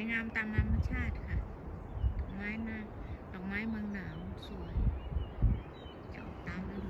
วยงามตามธรรมชาติค่ะดอกไม้นาดอกไม้เมืองหนาวสวยจะออกตามฤดู